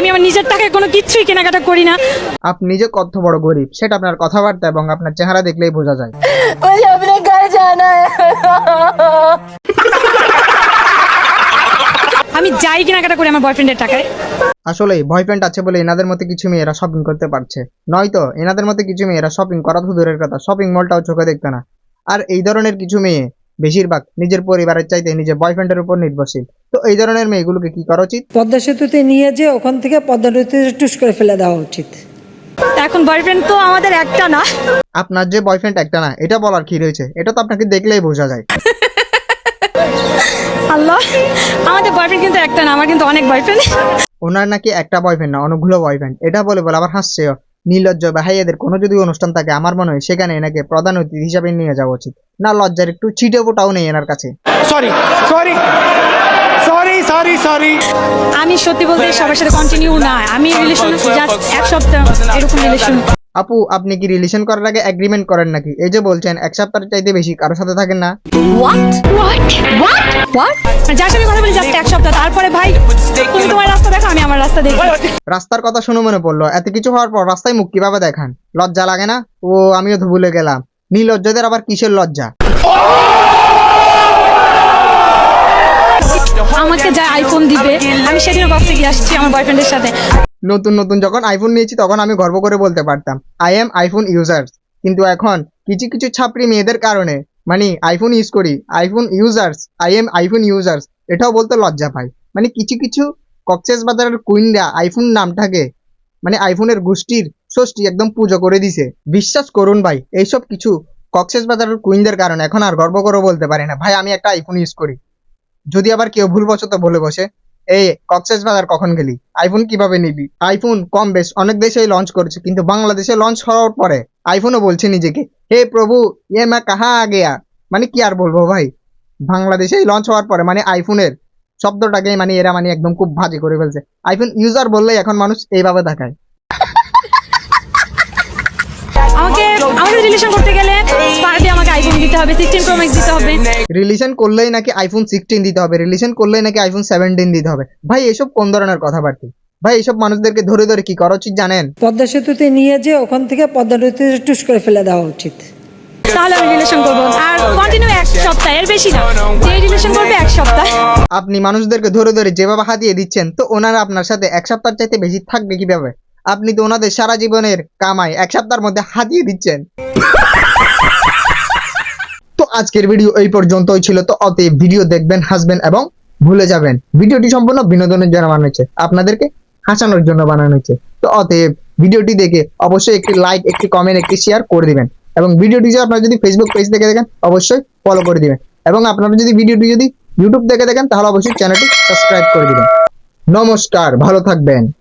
আমি আমার নিজের টাকায় কোনো কিছুই কেনাকাটা করি না। আপনি নিজে কত বড় গরিব সেটা আপনার কথাবার্তা এবং আপনার চেহারা দেখলেই বোঝা যায়। ওই আপনি কার জানা আমি যাই কেনাকাটা করি আমার বয়ফ্রেন্ডের টাকায়। আসলে বয়ফ্রেন্ড আছে বলে এনাদের মতে কিছু মেয়েরা শপিং করতে পারছে। নয়তো এনাদের মতে কিছু মেয়েরা শপিং করা তো দূরের কথা শপিং মলটাও চোখে দেখতে না। আর এই ধরনের কিছু মেয়ে বেশিরভাগ নিজের পরিবারের চাইতে নিজের বয়ফ্রেন্ডের উপর নির্ভরশীল। তো এই ধরনের মেয়েগুলোকে কি করা উচিত? পদ্মা সেতুতে নিয়ে যে ওখান থেকে পদ্মা নদীতে টুস করে ফেলে দেওয়া উচিত। এখন বয়ফ্রেন্ড তো আমাদের একটা না। আপনার যে বয়ফ্রেন্ড একটা না এটা বলার কি রয়েছে? এটা তো আপনাকে দেখলেই বোঝা যায়। আল্লাহ আমাদের বয়ফ্রেন্ড কিন্তু একটা না আমার কিন্তু অনেক বয়ফ্রেন্ড ওনার নাকি একটা বয়ফ্রেন্ড না অনেকগুলো বয়ফ্রেন্ড এটা বলে বলে আবার হাসছে নির্লজ্জ ভাইয়াদের কোনো যদি অনুষ্ঠান থাকে আমার মনে হয় সেখানে এনাকে প্রধান অতিথি হিসাবে নিয়ে যাওয়া উচিত। না লজ্জার একটু ছিটে ফোটাও নেই এনার কাছে। Sorry, sorry. আমি সত্যি বলতে সবার সাথে কন্টিনিউ না আমি রিলেশন জাস্ট এক সপ্তাহ এরকম রিলেশন আপু আপনি কি রিলেশন করার আগে এগ্রিমেন্ট করেন নাকি? এই যে বলছেন এক সপ্তাহের চাইতে বেশি কারোর সাথে থাকেন না। যার সাথে কথা বলি জাস্ট এক সপ্তাহ। তারপরে ভাই রাস্তা দেখি। রাস্তার কথা শুনে মনে পড়ল। এত কিছু হওয়ার পর রাস্তায় মুখ কীভাবে দেখান? লজ্জা লাগে না? ও আমিও তো ভুলে গেলাম। নির্লজ্জদের আবার কিসের লজ্জা? আমাকে যা আইফোন দিবে আমি কক্সে গিয়ে আসছি আমার বয়ফ্রেন্ডের সাথে। নতুন নতুন যখন আইফোন নিয়েছি তখন আমি গর্ব করে বলতে পারতাম আই এম আইফোন ইউজার কিন্তু এখন কিছু কিছু ছাপড়ি মেয়েদের কারণে মানে আইফোন ইউজ করি iPhone users I am iPhone users এটাও বলতে লজ্জা পাই। মানে কিছু কিছু কক্সেস বাজারের কুইনরা আইফোন নামটাকে মানে আইফোনের গোষ্ঠীর ষষ্ঠী একদম পুজো করে দিছে। বিশ্বাস করুন ভাই, এইসব কিছু কক্সেস বাজারের কুইনদের কারণে এখন আর গর্ব করে বলতে পারে না। ভাই, আমি একটা আইফোন ইউজ করি। যদি আবার কেউ ভুলবশত বলে বসে এই কক্সেস বাজার কখন গেলি? আইফোন কীভাবে নিবি? আইফোন কম বেশ, অনেক দেশেই লঞ্চ করেছে, কিন্তু বাংলাদেশে লঞ্চ হওয়ার পরে আইফোনও বলছে নিজেকে, হে প্রভু, এ মা কাহা আ গেয়া? মানে কি আর বলব ভাই? বাংলাদেশেই লঞ্চ হওয়ার পরে মানে আইফোনের শব্দটাকে মানে এরা মানে একদম খুব ভাজি করে ফেলছে। আইফোন ইউজার বললেই এখন মানুষ এইভাবে দেখায়। আমাকে আমাদের রিলেশন করতে গেলে পার আমাকে আইফোন দিতে হবে সিক্সটিন প্রো ম্যাক্স দিতে হবে। রিলেশন করলেই নাকি আইফোন সিক্সটিন দিতে হবে রিলেশন করলেই নাকি আইফোন সেভেন্টিন দিতে হবে। ভাই এসব কোন ধরনের কথাবার্তা? ভাই এইসব মানুষদেরকে ধরে ধরে কি করা উচিত জানেন? পদ্মা সেতুতে নিয়ে যে ওখান থেকে পদ্মা নদীতে টুস করে ফেলে দেওয়া উচিত। তাহলে আমি রিলেশন করব। আর কন্টিনিউ এক সপ্তাহ, এর বেশি না। যে রিলেশন করবে, এক সপ্তাহ। আপনি মানুষদেরকে ধরে ধরে যেভাবে হাতিয়ে দিচ্ছেন, তো ওনারা আপনার সাথে এক সপ্তাহ চাইতে বেশি থাকবে কীভাবে? আপনি তো ওনাদের সারা জীবনের কামাই এক সপ্তাহের মধ্যে হাতিয়ে দিচ্ছেন। তো আজকের ভিডিও এই পর্যন্তই ছিল। তো অতএব ভিডিও দেখবেন, হাসবেন এবং ভুলে যাবেন। ভিডিওটি সম্পূর্ণ বিনোদনের জন্য বানানো হয়েছে। আপনাদেরকে হাসানোর জন্য বানানো হয়েছে। তো অতএব ভিডিওটি দেখে অবশ্যই একটি লাইক একটি কমেন্ট একটি শেয়ার করে দিবেন। এবং ভিডিওটি যদি আপনারা যদি ফেসবুক পেজ থেকে দেখেন, অবশ্যই ফলো করে দিবেন। এবং আপনারা যদি ভিডিওটি যদি ইউটিউব থেকে দেখেন, তাহলে অবশ্যই চ্যানেলটি সাবস্ক্রাইব করে দিবেন। নমস্কার, ভালো থাকবেন।